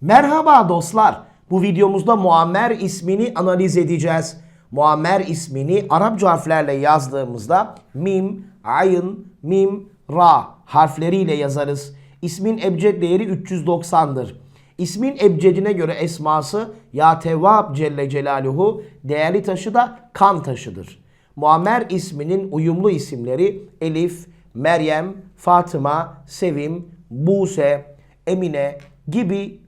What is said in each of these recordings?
Merhaba dostlar. Bu videomuzda Muammer ismini analiz edeceğiz. Muammer ismini Arapça harflerle yazdığımızda mim, ayın, mim, ra harfleriyle yazarız. İsmin ebced değeri 390'dır. İsmin ebcedine göre esması Ya Tevvab Celle Celaluhu değerli taşı da kan taşıdır. Muammer isminin uyumlu isimleri Elif, Meryem, Fatıma, Sevim, Buse, Emine gibi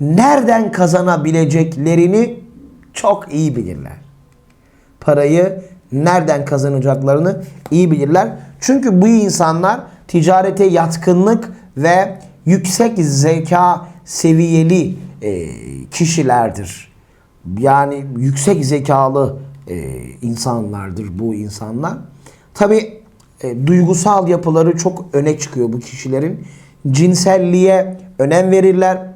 nereden kazanabileceklerini çok iyi bilirler. Parayı nereden kazanacaklarını iyi bilirler. Çünkü bu insanlar ticarete yatkınlık ve yüksek zeka seviyeli e, kişilerdir. Yani yüksek zekalı e, insanlardır bu insanlar. Tabi e, duygusal yapıları çok öne çıkıyor bu kişilerin. Cinselliğe önem verirler.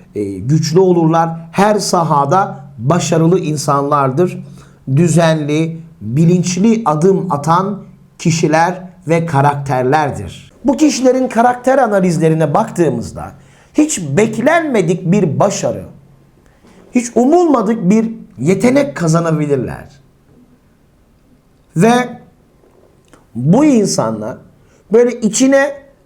e, güçlü olurlar. Her sahada başarılı insanlardır. Düzenli, bilinçli adım atan kişiler ve karakterlerdir. Bu kişilerin karakter analizlerine baktığımızda hiç beklenmedik bir başarı, hiç umulmadık bir yetenek kazanabilirler. Ve bu insanlar böyle içine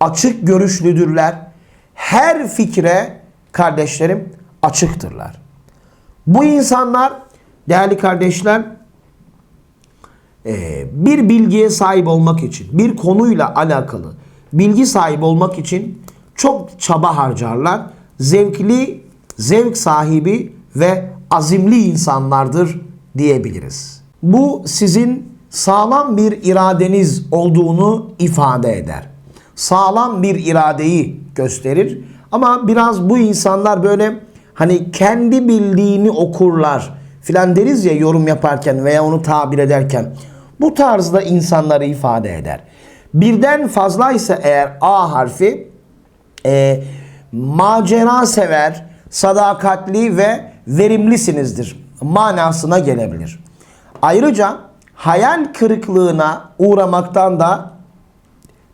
açık görüşlüdürler. Her fikre kardeşlerim açıktırlar. Bu insanlar değerli kardeşler e, bir bilgiye sahip olmak için, bir konuyla alakalı bilgi sahibi olmak için çok çaba harcarlar. Zevkli, zevk sahibi ve azimli insanlardır diyebiliriz. Bu sizin sağlam bir iradeniz olduğunu ifade eder. Sağlam bir iradeyi gösterir. Ama biraz bu insanlar böyle hani kendi bildiğini okurlar filan deriz ya yorum yaparken veya onu tabir ederken. Bu tarzda insanları ifade eder. Birden fazlaysa eğer A harfi e, macera sever, sadakatli ve verimlisinizdir manasına gelebilir. Ayrıca hayal kırıklığına uğramaktan da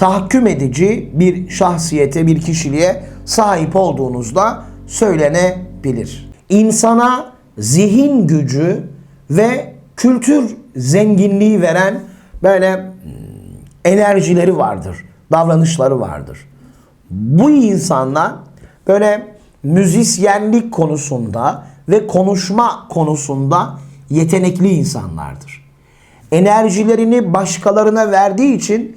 Tahakküm edici bir şahsiyete, bir kişiliğe sahip olduğunuzda söylenebilir. İnsana zihin gücü ve kültür zenginliği veren böyle hmm, enerjileri vardır, davranışları vardır. Bu insanlar böyle müzisyenlik konusunda ve konuşma konusunda yetenekli insanlardır. Enerjilerini başkalarına verdiği için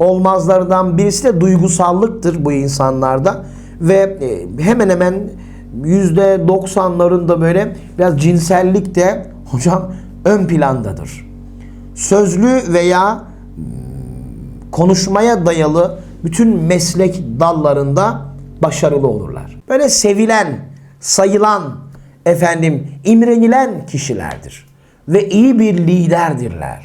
olmazlardan birisi de duygusallıktır bu insanlarda ve e, hemen hemen yüzde 90'larında böyle biraz cinsellik de hocam ön plandadır sözlü veya hmm, konuşmaya dayalı bütün meslek dallarında başarılı olurlar. Böyle sevilen, sayılan, efendim imrenilen kişilerdir ve iyi bir liderdirler.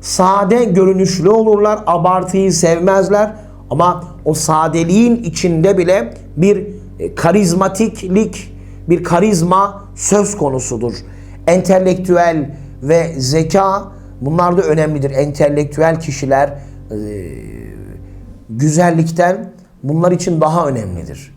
Sade görünüşlü olurlar. Abartıyı sevmezler. Ama o sadeliğin içinde bile bir e, karizmatiklik, bir karizma söz konusudur. Entelektüel ve zeka bunlar da önemlidir. Entelektüel kişiler e, güzellikten bunlar için daha önemlidir.